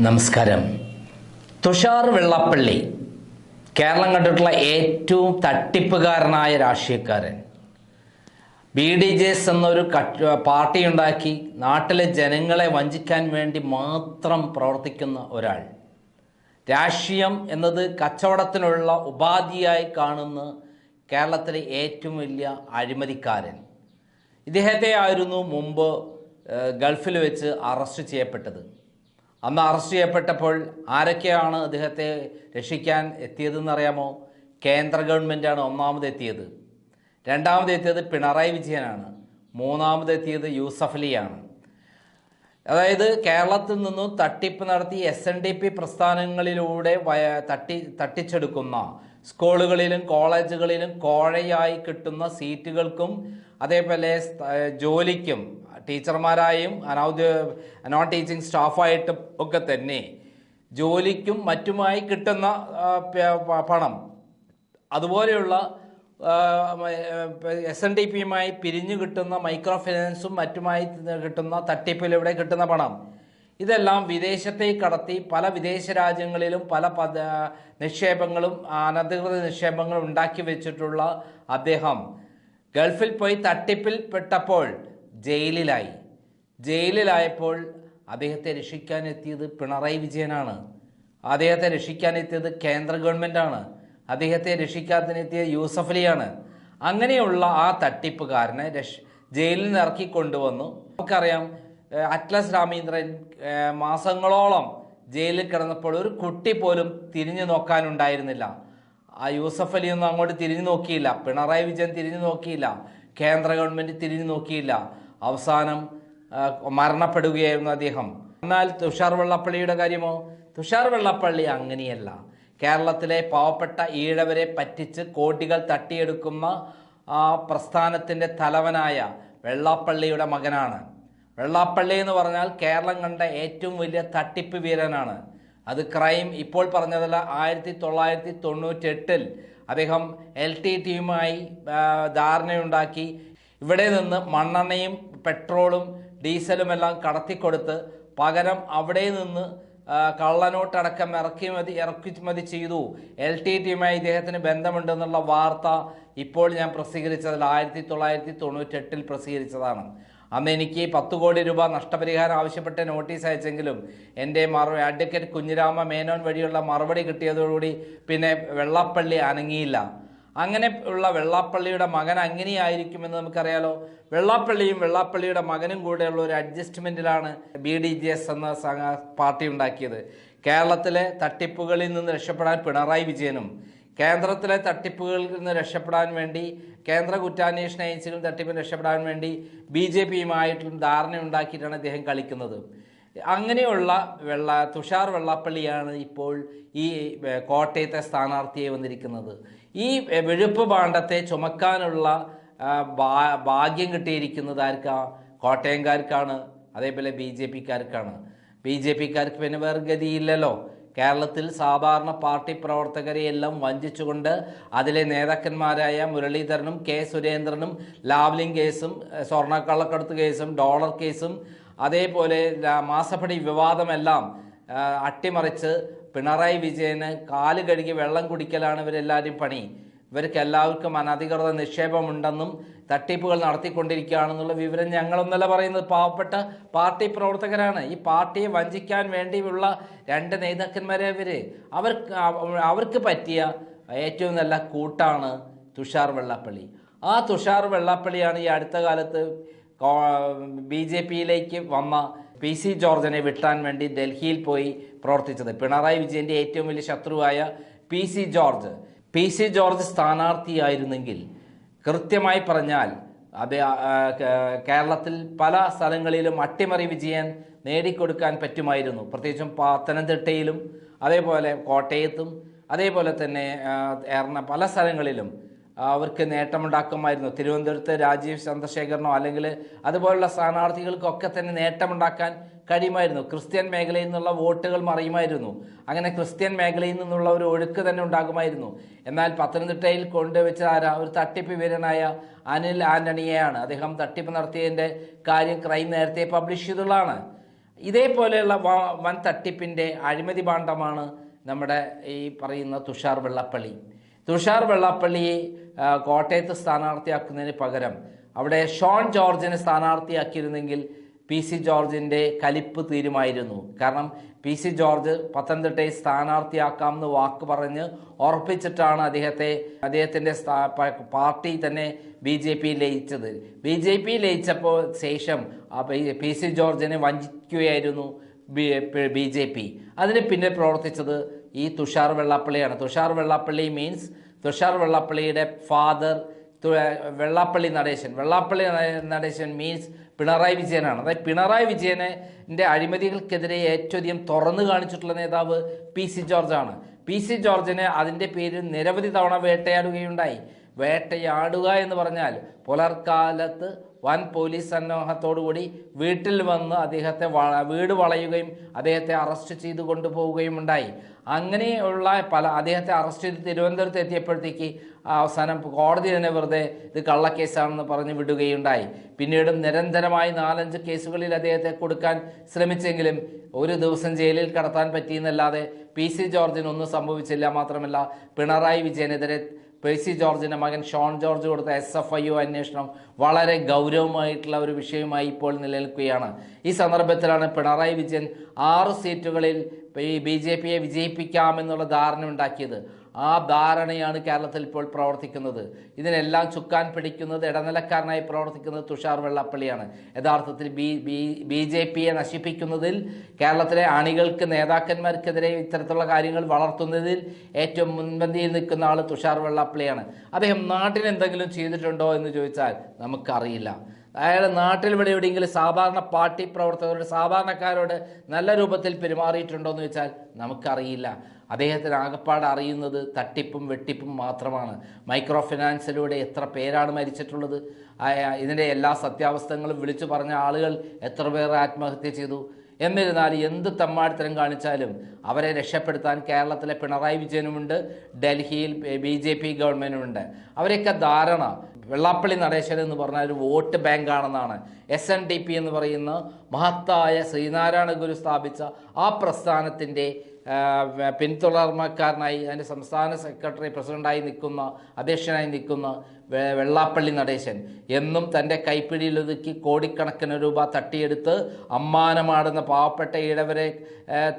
നമസ്കാരം. തുഷാർ വെള്ളപ്പള്ളി കേരളം കണ്ടിട്ടുള്ള ഏറ്റവും തട്ടിപ്പുകാരനായ രാഷ്ട്രീയക്കാരൻ. ബി ഡി ജെ എസ് എന്നൊരു പാർട്ടി ഉണ്ടാക്കി നാട്ടിലെ ജനങ്ങളെ വഞ്ചിക്കാൻ വേണ്ടി മാത്രം പ്രവർത്തിക്കുന്ന ഒരാൾ. രാഷ്ട്രീയം എന്നത് കച്ചവടത്തിനുള്ള ഉപാധിയായി കാണുന്ന കേരളത്തിലെ ഏറ്റവും വലിയ അഴിമതിക്കാരൻ. ഇദ്ദേഹത്തെ ആയിരുന്നു മുമ്പ് ഗൾഫിൽ വെച്ച് അറസ്റ്റ് ചെയ്യപ്പെട്ടത്. അന്ന് അറസ്റ്റ് ചെയ്യപ്പെട്ടപ്പോൾ ആരൊക്കെയാണ് അദ്ദേഹത്തെ രക്ഷിക്കാൻ എത്തിയതെന്ന് അറിയാമോ കേന്ദ്ര ഗവൺമെന്റാണ് ഒന്നാമത് എത്തിയത് രണ്ടാമത് എത്തിയത് പിണറായി വിജയനാണ്. മൂന്നാമത് എത്തിയത് യൂസഫ് അലിയാണ്. അതായത് കേരളത്തിൽ നിന്നും തട്ടിപ്പ് നടത്തി എസ് എൻ ഡി പി പ്രസ്ഥാനങ്ങളിലൂടെ തട്ടി തട്ടിച്ചെടുക്കുന്ന സ്കൂളുകളിലും കോളേജുകളിലും കോഴയായി കിട്ടുന്ന സീറ്റുകൾക്കും അതേപോലെ ജോലിക്കും ടീച്ചർമാരായും അനൗദ്യോഗിക നോൺ ടീച്ചിങ് സ്റ്റാഫായിട്ടും ഒക്കെ തന്നെ ജോലിക്കും മറ്റുമായി കിട്ടുന്ന പണം അതുപോലെയുള്ള എസ് എൻ ഡി പിയുമായി പിരിഞ്ഞു കിട്ടുന്ന മൈക്രോ ഫിനാൻസും മറ്റുമായി കിട്ടുന്ന തട്ടിപ്പിലൂടെ കിട്ടുന്ന പണം. ഇതെല്ലാം വിദേശത്തേക്ക് കടത്തി പല വിദേശ രാജ്യങ്ങളിലും പല പദ നിക്ഷേപങ്ങളും അനധികൃത നിക്ഷേപങ്ങളും ഉണ്ടാക്കി വെച്ചിട്ടുള്ള അദ്ദേഹം. ഗൾഫിൽ പോയി തട്ടിപ്പിൽ പെട്ടപ്പോൾ ജയിലിലായി. ജയിലിലായപ്പോൾ അദ്ദേഹത്തെ രക്ഷിക്കാനെത്തിയത് പിണറായി വിജയനാണ്. അദ്ദേഹത്തെ രക്ഷിക്കാനെത്തിയത് കേന്ദ്ര ഗവൺമെന്റാണ് അദ്ദേഹത്തെ രക്ഷിക്കാത്തതിനെത്തിയ യൂസഫ് അലിയാണ്. അങ്ങനെയുള്ള ആ തട്ടിപ്പുകാരനെ രക്ഷ ജയിലിൽ നിന്ന് ഇറക്കി കൊണ്ടുവന്നു. നമുക്കറിയാം അറ്റ്ലസ് രാമീന്ദ്രൻ മാസങ്ങളോളം ജയിലിൽ കിടന്നപ്പോൾ ഒരു കുട്ടി പോലും തിരിഞ്ഞു നോക്കാനുണ്ടായിരുന്നില്ല. ആ യൂസഫ് അലിയൊന്നും അങ്ങോട്ട് തിരിഞ്ഞു നോക്കിയില്ല. പിണറായി വിജയൻ തിരിഞ്ഞു നോക്കിയില്ല. കേന്ദ്ര ഗവൺമെന്റ് തിരിഞ്ഞു നോക്കിയില്ല. അവസാനം മരണപ്പെടുകയായിരുന്നു അദ്ദേഹം. എന്നാൽ തുഷാർ വെള്ളപ്പള്ളിയുടെ കാര്യമോ? തുഷാർ വെള്ളപ്പള്ളി അങ്ങനെയല്ല. കേരളത്തിലെ പാവപ്പെട്ട ഈഴവരെ പറ്റിച്ച് കോടികൾ തട്ടിയെടുക്കുന്ന ആ പ്രസ്ഥാനത്തിന്റെ തലവനായ വെള്ളാപ്പള്ളിയുടെ മകനാണ്. വെള്ളാപ്പള്ളി എന്ന് പറഞ്ഞാൽ കേരളം കണ്ട ഏറ്റവും വലിയ തട്ടിപ്പ് വീരനാണ്. അത് ക്രൈം ഇപ്പോൾ പറഞ്ഞതല്ല ആയിരത്തി തൊള്ളായിരത്തി തൊണ്ണൂറ്റി എട്ടിൽ അദ്ദേഹം എൽ ടി ടിയുമായി ധാരണയുണ്ടാക്കി. ഇവിടെ നിന്ന് മണ്ണെണ്ണയും പെട്രോളും ഡീസലും എല്ലാം കടത്തിക്കൊടുത്ത് പകരം അവിടെ നിന്ന് കള്ളനോട്ടടക്കം ഇറക്കുമതി ഇറക്കുമതി ചെയ്തു. എൽ ടി ടിയുമായി ഇദ്ദേഹത്തിന് ബന്ധമുണ്ടെന്നുള്ള വാർത്ത ഇപ്പോൾ ഞാൻ പ്രസിദ്ധീകരിച്ചതിൽ ആയിരത്തി തൊള്ളായിരത്തി തൊണ്ണൂറ്റെട്ടിൽ പ്രസിദ്ധീകരിച്ചതാണ്. അന്ന് എനിക്ക് പത്ത് കോടി രൂപ നഷ്ടപരിഹാരം ആവശ്യപ്പെട്ട് നോട്ടീസ് അയച്ചെങ്കിലും എന്റെ മറു അഡ്വക്കേറ്റ് കുഞ്ഞിരാമ മേനോൻ വഴിയുള്ള മറുപടി കിട്ടിയതോടുകൂടി പിന്നെ വെള്ളപ്പള്ളി അനങ്ങിയില്ല. അങ്ങനെ ഉള്ള വെള്ളാപ്പള്ളിയുടെ മകൻ അങ്ങനെയായിരിക്കുമെന്ന് നമുക്കറിയാലോ. വെള്ളാപ്പള്ളിയും വെള്ളാപ്പള്ളിയുടെ മകനും കൂടെയുള്ള ഒരു അഡ്ജസ്റ്റ്മെന്റിലാണ് ബി ഡി ജി എസ് എന്ന പാർട്ടി ഉണ്ടാക്കിയത്. കേരളത്തിലെ തട്ടിപ്പുകളിൽ നിന്ന് രക്ഷപ്പെടാൻ പിണറായി വിജയനും കേന്ദ്രത്തിലെ തട്ടിപ്പുകളിൽ നിന്ന് രക്ഷപ്പെടാൻ വേണ്ടി കേന്ദ്ര കുറ്റാന്വേഷണ ഏജൻസികൾ തട്ടിപ്പിൽ രക്ഷപ്പെടാൻ വേണ്ടി ബി ജെ പിയുമായിട്ടും ധാരണയുണ്ടാക്കിയിട്ടാണ് അദ്ദേഹം കളിക്കുന്നത്. അങ്ങനെയുള്ള വെള്ള തുഷാർ വെള്ളാപ്പള്ളിയാണ് ഇപ്പോൾ ഈ കോട്ടയത്തെ സ്ഥാനാർത്ഥിയായി വന്നിരിക്കുന്നത്. ഈ വെഴുപ്പ് പാണ്ഡത്തെ ചുമക്കാനുള്ള ഭാഗ്യം കിട്ടിയിരിക്കുന്നത് ആർക്കാ കോട്ടയംകാർക്കാണ് അതേപോലെ ബി ജെ പിക്കാർക്കാണ്. ബി ജെ പിക്കാർക്ക് പിന്നെ വേറെ ഗതിയില്ലല്ലോ കേരളത്തിൽ സാധാരണ പാർട്ടി പ്രവർത്തകരെ എല്ലാം വഞ്ചിച്ചുകൊണ്ട് അതിലെ നേതാക്കന്മാരായ മുരളീധരനും കെ സുരേന്ദ്രനും ലാവ്ലിംഗ് കേസും സ്വർണക്കള്ളക്കടത്ത് കേസും ഡോളർ കേസും അതേപോലെ മാസപ്പടി വിവാദമെല്ലാം അട്ടിമറിച്ച് പിണറായി വിജയന് കാൽ കഴുകി വെള്ളം കുടിക്കലാണ് ഇവരെല്ലാവരും പണി. ഇവർക്ക് എല്ലാവർക്കും അനധികൃത നിക്ഷേപമുണ്ടെന്നും തട്ടിപ്പുകൾ നടത്തിക്കൊണ്ടിരിക്കുകയാണെന്നുള്ള വിവരം ഞങ്ങളൊന്നല്ല പറയുന്നത്. പാവപ്പെട്ട പാർട്ടി പ്രവർത്തകരാണ്. ഈ പാർട്ടിയെ വഞ്ചിക്കാൻ വേണ്ടിയുള്ള രണ്ട് നേതാക്കന്മാരെ ഇവർ അവർക്ക് അവർക്ക് പറ്റിയ ഏറ്റവും നല്ല കൂട്ടാണ് തുഷാർ വെള്ളാപ്പള്ളി. ആ തുഷാർ വെള്ളാപ്പള്ളിയാണ് ഈ അടുത്ത കാലത്ത് ബി ജെ പിയിലേക്ക് വന്ന പി സി ജോർജിനെ വിട്ടാൻ വേണ്ടി ഡൽഹിയിൽ പോയി പ്രവർത്തിച്ചത്. പിണറായി വിജയന്റെ ഏറ്റവും വലിയ ശത്രുവായ P C George. P C George സ്ഥാനാർത്ഥിയായിരുന്നെങ്കിൽ കൃത്യമായി പറഞ്ഞാൽ അത് കേരളത്തിൽ പല സ്ഥലങ്ങളിലും അട്ടിമറി വിജയൻ നേടിക്കൊടുക്കാൻ പറ്റുമായിരുന്നു. പ്രത്യേകിച്ചും പത്തനംതിട്ടയിലും അതേപോലെ കോട്ടയത്തും അതേപോലെ തന്നെ ഏറെ പല സ്ഥലങ്ങളിലും അവർക്ക് നേട്ടമുണ്ടാക്കുമായിരുന്നു. തിരുവനന്തപുരത്ത് രാജീവ് ചന്ദ്രശേഖരനോ അല്ലെങ്കിൽ അതുപോലുള്ള സ്ഥാനാർത്ഥികൾക്കൊക്കെ തന്നെ നേട്ടമുണ്ടാക്കാൻ കഴിയുമായിരുന്നു. ക്രിസ്ത്യൻ മേഖലയിൽ നിന്നുള്ള വോട്ടുകൾ മറിയുമായിരുന്നു. അങ്ങനെ ക്രിസ്ത്യൻ മേഖലയിൽ നിന്നുള്ള ഒരു ഒഴുക്ക് തന്നെ ഉണ്ടാകുമായിരുന്നു. എന്നാൽ പത്തനംതിട്ടയിൽ കൊണ്ടുവച്ച ആരാ ഒരു തട്ടിപ്പ് വീരനായ അനിൽ ആന്റണിയെയാണ് അദ്ദേഹം തട്ടിപ്പ് നടത്തിയതിന്റെ കാര്യം ക്രൈം നേരത്തെ പബ്ലിഷ് ചെയ്തുള്ളതാണ്. ഇതേപോലെയുള്ള വൻ തട്ടിപ്പിന്റെ അഴിമതി ഭാണ്ഡമാണ് നമ്മുടെ ഈ പറയുന്ന തുഷാർ വെള്ളപ്പള്ളി. തുഷാർ വെള്ളാപ്പള്ളിയെ കോട്ടയത്ത് സ്ഥാനാർത്ഥിയാക്കുന്നതിന് പകരം അവിടെ ഷോൺ ജോർജിനെ സ്ഥാനാർത്ഥിയാക്കിയിരുന്നെങ്കിൽ പി സി ജോർജിന്റെ കലിപ്പ് തീരുമായിരുന്നു. കാരണം പി സി ജോർജ് പത്തനംതിട്ടയിൽ സ്ഥാനാർത്ഥിയാക്കാമെന്ന് വാക്ക് പറഞ്ഞ് ഉറപ്പിച്ചിട്ടാണ് അദ്ദേഹത്തെ അദ്ദേഹത്തിന്റെ പാർട്ടി തന്നെ ബി ജെ പി ലയിച്ചത്. ബി ജെ പി ലയിച്ചപ്പോൾ ശേഷം പി- സി ജോർജിനെ വഞ്ചിക്കുകയായിരുന്നു ബി ജെ പി. അതിന് പിന്നെ പ്രവർത്തിച്ചത് ഈ തുഷാർ വെള്ളാപ്പള്ളിയാണ്. തുഷാർ വെള്ളാപ്പള്ളി മീൻസ് തുഷാർ വെള്ളാപ്പള്ളിയുടെ ഫാദർ വെള്ളാപ്പള്ളി നടേശൻ. വെള്ളാപ്പള്ളി നടേശൻ മീൻസ് പിണറായി വിജയനാണ്. അതായത് പിണറായി വിജയനെ അഴിമതികൾക്കെതിരെ ഏറ്റവും അധികം തുറന്നു കാണിച്ചിട്ടുള്ള നേതാവ് പി സി ജോർജാണ്. പി സി ജോർജിനെ അതിന്റെ പേരിൽ നിരവധി തവണ വേട്ടയാടുകയുണ്ടായി. വേട്ടയാടുക എന്ന് പറഞ്ഞാൽ പുലർക്കാലത്ത് വൻ പോലീസ് സന്നാഹത്തോടുകൂടി വീട്ടിൽ വന്ന് അദ്ദേഹത്തെ വീട് വളയുകയും അദ്ദേഹത്തെ അറസ്റ്റ് ചെയ്ത് കൊണ്ടുപോവുകയും ഉണ്ടായി. അങ്ങനെയുള്ള പല അദ്ദേഹത്തെ അറസ്റ്റ് ചെയ്ത് തിരുവനന്തപുരത്ത് എത്തിയപ്പോഴത്തേക്ക് അവസാനം കോടതി തന്നെ വെറുതെ ഇത് കള്ളക്കേസാണെന്ന് പറഞ്ഞ് വിടുകയുണ്ടായി. പിന്നീടും നിരന്തരമായി നാലഞ്ച് കേസുകളിൽ അദ്ദേഹത്തെ കൊടുക്കാൻ ശ്രമിച്ചെങ്കിലും ഒരു ദിവസം ജയിലിൽ കടത്താൻ പറ്റിയെന്നല്ലാതെ പി സി ജോർജിനൊന്നും സംഭവിച്ചില്ല. മാത്രമല്ല പിണറായി വിജയനെതിരെ പി സി ജോർജിന്റെ മകൻ ഷോൺ ജോർജ് കൊടുത്ത എസ് എഫ് ഐ ഒ അന്വേഷണം വളരെ ഗൗരവമായിട്ടുള്ള ഒരു വിഷയമായി ഇപ്പോൾ നിലനിൽക്കുകയാണ്. ഈ സന്ദർഭത്തിലാണ് പിണറായി വിജയൻ ആറ് സീറ്റുകളിൽ ഈ ബി ജെ പിയെ വിജയിപ്പിക്കാമെന്നുള്ള ധാരണ ഉണ്ടാക്കിയത് ആ ധാരണയാണ് കേരളത്തിൽ ഇപ്പോൾ പ്രവർത്തിക്കുന്നത്. ഇതിനെല്ലാം ചുക്കാൻ പിടിക്കുന്നത് ഇടനിലക്കാരനായി പ്രവർത്തിക്കുന്നത് തുഷാർ വെള്ളാപ്പള്ളിയാണ്. യഥാർത്ഥത്തിൽ ബി ബി ബി ജെ പിയെ നശിപ്പിക്കുന്നതിൽ കേരളത്തിലെ അണികൾക്ക് നേതാക്കന്മാർക്കെതിരെ ഇത്തരത്തിലുള്ള കാര്യങ്ങൾ വളർത്തുന്നതിൽ ഏറ്റവും മുൻപന്തിയിൽ നിൽക്കുന്ന ആൾ തുഷാർ വെള്ളാപ്പള്ളിയാണ്. അദ്ദേഹം നാട്ടിന് എന്തെങ്കിലും ചെയ്തിട്ടുണ്ടോ എന്ന് ചോദിച്ചാൽ നമുക്കറിയില്ല. അയാൾ നാട്ടിൽ ഇവിടെ എവിടെയെങ്കിലും സാധാരണ പാർട്ടി പ്രവർത്തകരോട് സാധാരണക്കാരോട് നല്ല രൂപത്തിൽ പെരുമാറിയിട്ടുണ്ടോ എന്ന് വെച്ചാൽ നമുക്കറിയില്ല. അദ്ദേഹത്തിന് ആകപ്പാട് അറിയുന്നത് തട്ടിപ്പും വെട്ടിപ്പും മാത്രമാണ്. മൈക്രോ ഫിനാൻസിലൂടെ എത്ര പേരാണ് മരിച്ചിട്ടുള്ളത്? ഇതിന്റെ എല്ലാ സത്യാവസ്ഥകളും വിളിച്ചു പറഞ്ഞ ആളുകൾ എത്ര പേർ ആത്മഹത്യ ചെയ്തു? എന്നിരുന്നാൽ എന്ത് തമ്മാടിത്തരം കാണിച്ചാലും അവരെ രക്ഷപ്പെടുത്താൻ കേരളത്തിലെ പിണറായി വിജയനുമുണ്ട് ഡൽഹിയിൽ ബി ജെ പി ഗവൺമെന്റുമുണ്ട് അവരെയൊക്കെ ധാരണ വെള്ളാപ്പള്ളി നടേശൻ എന്ന് പറഞ്ഞാൽ ഒരു വോട്ട് ബാങ്കാണെന്നാണ് എസ് എൻ ഡി പി എന്ന് പറയുന്ന മഹത്തായ ശ്രീനാരായണ ഗുരു സ്ഥാപിച്ച ആ പ്രസ്ഥാനത്തിന്റെ പിന്തുടർമ്മക്കാരനായി അതിന്റെ സംസ്ഥാന സെക്രട്ടറി പ്രസിഡന്റായി നിൽക്കുന്ന അധ്യക്ഷനായി നിൽക്കുന്ന വെള്ളാപ്പള്ളി നടേശൻ. എന്നും തന്റെ കൈപ്പിടിയിലൊതുക്കി കോടിക്കണക്കിന് രൂപ തട്ടിയെടുത്ത് അമ്മാനമാടുന്ന പാവപ്പെട്ട ഇടവരെ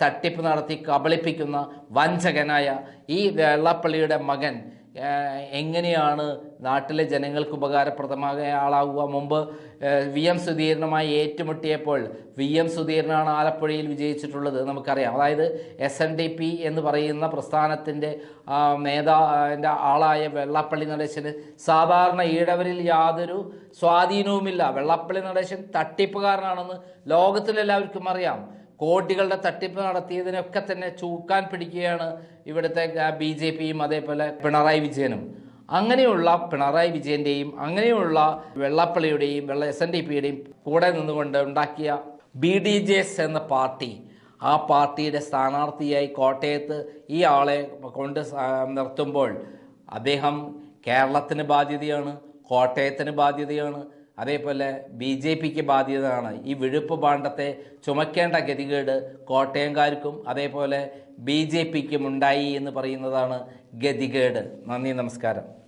തട്ടിപ്പ് നടത്തി കബളിപ്പിക്കുന്ന വഞ്ചകനായ ഈ വെള്ളാപ്പള്ളിയുടെ മകൻ എങ്ങനെയാണ് നാട്ടിലെ ജനങ്ങൾക്ക് ഉപകാരപ്രദമായ ആളാവുക? മുമ്പ് വി എം സുധീരനുമായി ഏറ്റുമുട്ടിയപ്പോൾ വി എം സുധീരനാണ് ആലപ്പുഴയിൽ വിജയിച്ചിട്ടുള്ളത് നമുക്കറിയാം. അതായത് എസ് എൻ ഡി പി എന്ന് പറയുന്ന പ്രസ്ഥാനത്തിന്റെ നേതാവിന്റെ ആളായ വെള്ളാപ്പള്ളി നടേശന് സാധാരണ ഈഴവരിൽ യാതൊരു സ്വാധീനവുമില്ല. വെള്ളാപ്പള്ളി നടേശൻ തട്ടിപ്പുകാരനാണെന്ന് ലോകത്തിലെല്ലാവർക്കും അറിയാം. കോടികളുടെ തട്ടിപ്പ് നടത്തിയതിനൊക്കെ തന്നെ ചൂക്കാൻ പിടിക്കുകയാണ് ഇവിടുത്തെ ബി ജെ പിയും അതേപോലെ പിണറായി വിജയനും. അങ്ങനെയുള്ള പിണറായി വിജയന്റെയും അങ്ങനെയുള്ള വെള്ളപ്പള്ളിയുടെയും വെള്ള എസ് എൻ ഡി പിയുടെയും കൂടെ നിന്നുകൊണ്ട് ഉണ്ടാക്കിയ ബി ഡി ജെ എസ് എന്ന പാർട്ടി ആ പാർട്ടിയുടെ സ്ഥാനാർത്ഥിയായി കോട്ടയത്ത് ഈ ആളെ കൊണ്ട് നിർത്തുമ്പോൾ അദ്ദേഹം കേരളത്തിന് ബാധ്യതയാണ് കോട്ടയത്തിന് ബാധ്യതയാണ് അതേപോലെ ബി ജെ പിക്ക് ബാധ്യതയാണ് ഈ വിഴുപ്പ് പാണ്ഡത്തെ ചുമക്കേണ്ട ഗതികേട് കോട്ടയംകാർക്കും അതേപോലെ ബി ജെ പിക്കും ഉണ്ടായി എന്ന് പറയുന്നതാണ് ഗതികേട്. നന്ദി നമസ്കാരം.